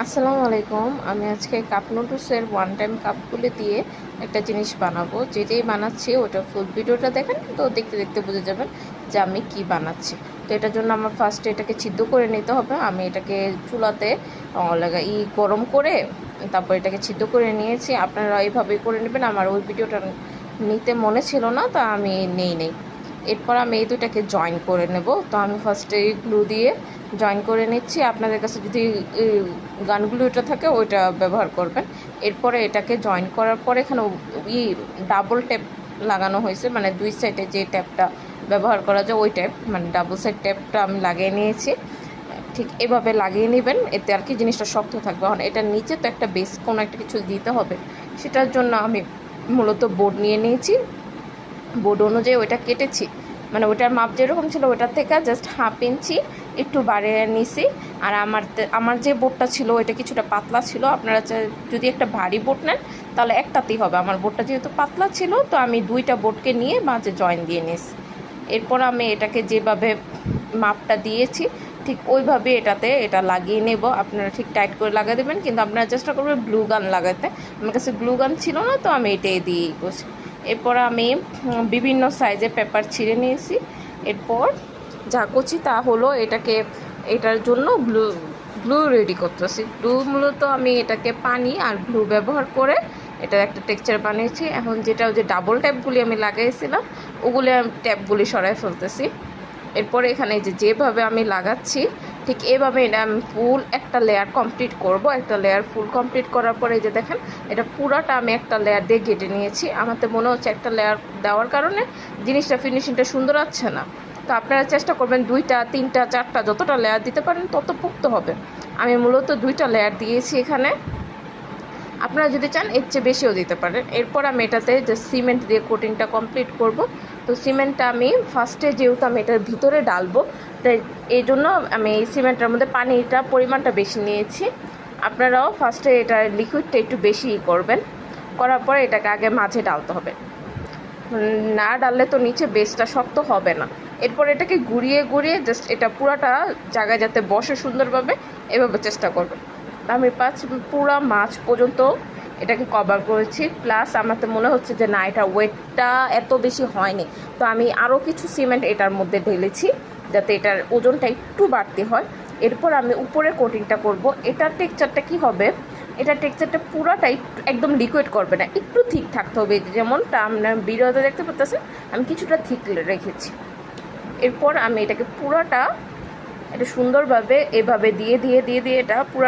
আসসালামু আলাইকুম। আমি আজকে কাপ নুডলসের ওয়ান টাইম কাপগুলি দিয়ে একটা জিনিস বানাবো। যেটাই বানাচ্ছি, ওটা ফুল ভিডিওটা দেখেন, তো দেখতে দেখতে বুঝে যাবেন যে আমি কি বানাচ্ছি। তো এটার জন্য আমার ফার্স্টে এটাকে সিদ্ধ করে নিতে হবে। আমি এটাকে চুলাতে লাগা ই গরম করে, তারপর এটাকে সিদ্ধ করে নিয়েছি। আপনারা এইভাবেই করে নেবেন। আমার ওই ভিডিওটা নিতে মনে ছিল না, তা আমি নেই নেই। এরপর আমি এই দুটাকে জয়েন করে নেব। তো আমি ফার্স্টে গ্লু দিয়ে জয়েন করে নিচ্ছি। আপনাদের কাছে যদি গানগুলো ওটা থাকে, ওইটা ব্যবহার করবেন। এরপরে এটাকে জয়েন করার পরে এখানে ই ডাবল ট্যাপ লাগানো হয়েছে। মানে দুই সাইডে যে ট্যাপটা ব্যবহার করা যায়, ওই ট্যাপ মানে ডাবল সাইড ট্যাপটা আমি লাগিয়ে নিয়েছি। ঠিক এভাবে লাগিয়ে নেবেন, এতে আর কি জিনিসটা শক্ত থাকবে। এখন এটার নিচে তো একটা বেস কোনো একটা কিছু দিতে হবে। সেটার জন্য আমি মূলত বোর্ড নিয়ে নিয়েছি। বোর্ড অনুযায়ী ওইটা কেটেছি। মানে ওটার মাপ যেরকম ছিল ওটার থেকে জাস্ট হাফ ইঞ্চি একটু বাড়িয়ে নিছি। আর আমার আমার যে বোটটা ছিল ওইটা কিছুটা পাতলা ছিল। আপনারা যদি একটা ভারী বোট নেন, তাহলে একটাতেই হবে। আমার বোটটা যেহেতু পাতলা ছিল, তো আমি দুইটা বোটকে নিয়ে মাঝে জয়েন দিয়ে নিয়েছি এরপর আমি এটাকে যেভাবে মাপটা দিয়েছি, ঠিক ওইভাবে এটাতে এটা লাগিয়ে নেব। আপনারা ঠিক টাইট করে লাগিয়ে দেবেন, কিন্তু আপনারা চেষ্টা করবেন গ্লু গান লাগাতে। আমার কাছে গ্লু গান ছিল না, তো আমি এটাই দিয়েই করছি এরপর আমি বিভিন্ন সাইজের পেপার ছিঁড়ে নিয়েছি। এরপর যা করছি তা হলো এটাকে, এটার জন্য গ্লু গ্লু রেডি করতেছি। গ্লু মূলত আমি এটাকে পানি আর গ্লু ব্যবহার করে এটা একটা টেক্সচার বানিয়েছি। এখন যেটা ওই যে ডাবল ট্যাপগুলি আমি লাগাইছিলাম, ওগুলি আমি ট্যাপগুলি সরাই ফেলতেছি। এরপরে এখানে যে যেভাবে আমি লাগাচ্ছি ঠিক এভাবে এটা আমি ফুল একটা লেয়ার কমপ্লিট করব। একটা লেয়ার ফুল কমপ্লিট করার পরে যে দেখেন, এটা পুরাটা আমি একটা লেয়ার দিয়ে কেটে নিয়েছি। আমার তো মনে হচ্ছে একটা লেয়ার দেওয়ার কারণে জিনিসটা ফিনিশিংটা সুন্দর আছে না। তো আপনারা চেষ্টা করবেন দুইটা, তিনটা, চারটা যতটা লেয়ার দিতে পারেন তত পুক্ত হবে। আমি মূলত দুইটা লেয়ার দিয়েছি এখানে। আপনারা যদি চান, এর চেয়ে বেশিও দিতে পারেন। এরপর আমি এটাতে যে সিমেন্ট দিয়ে কোটিংটা কমপ্লিট করব। তো সিমেন্টটা আমি ফার্স্টে যেহেতু আমি এটার ভিতরে ডালবো, তাই এই জন্য আমি এই সিমেন্টের মধ্যে পানিটা, পরিমাণটা বেশি নিয়েছি। আপনারাও ফার্স্টে এটা লিকুইডটা একটু বেশিই করবেন। করার পরে এটাকে আগে মাঝে ডালতে হবে। না ডাললে তো নিচে বেসটা শক্ত হবে না। এরপর এটাকে ঘুরিয়ে ঘুরিয়ে জাস্ট এটা পুরাটা জায়গায় যাতে বসে সুন্দরভাবে, এভাবে চেষ্টা করবেন। আমি পাঁচ পুরা মাছ পর্যন্ত এটাকে কভার করেছি। প্লাস আমার তো মনে হচ্ছে যে না, এটা ওয়েটটা এত বেশি হয়নি। তো আমি আরও কিছু সিমেন্ট এটার মধ্যে ঢেলেছি, যাতে এটার ওজনটা একটু বাড়তি হয়। এরপর আমি উপরে কোটিংটা করব। এটার টেক্সচারটা কি হবে? এটা টেক্সচারটা পুরোটাই একদম লিকুইড করবে না। একটু ঠিক থাকতে হবে। যেমনটা আপনার ভিডিওতে দেখতে পাচ্ছেন আমি কিছুটা ঠিক রেখেছি। এরপর আমি এটাকে পুরোটা, এটা সুন্দরভাবে এভাবে দিয়ে দিয়ে দিয়ে দিয়ে এটা পুরো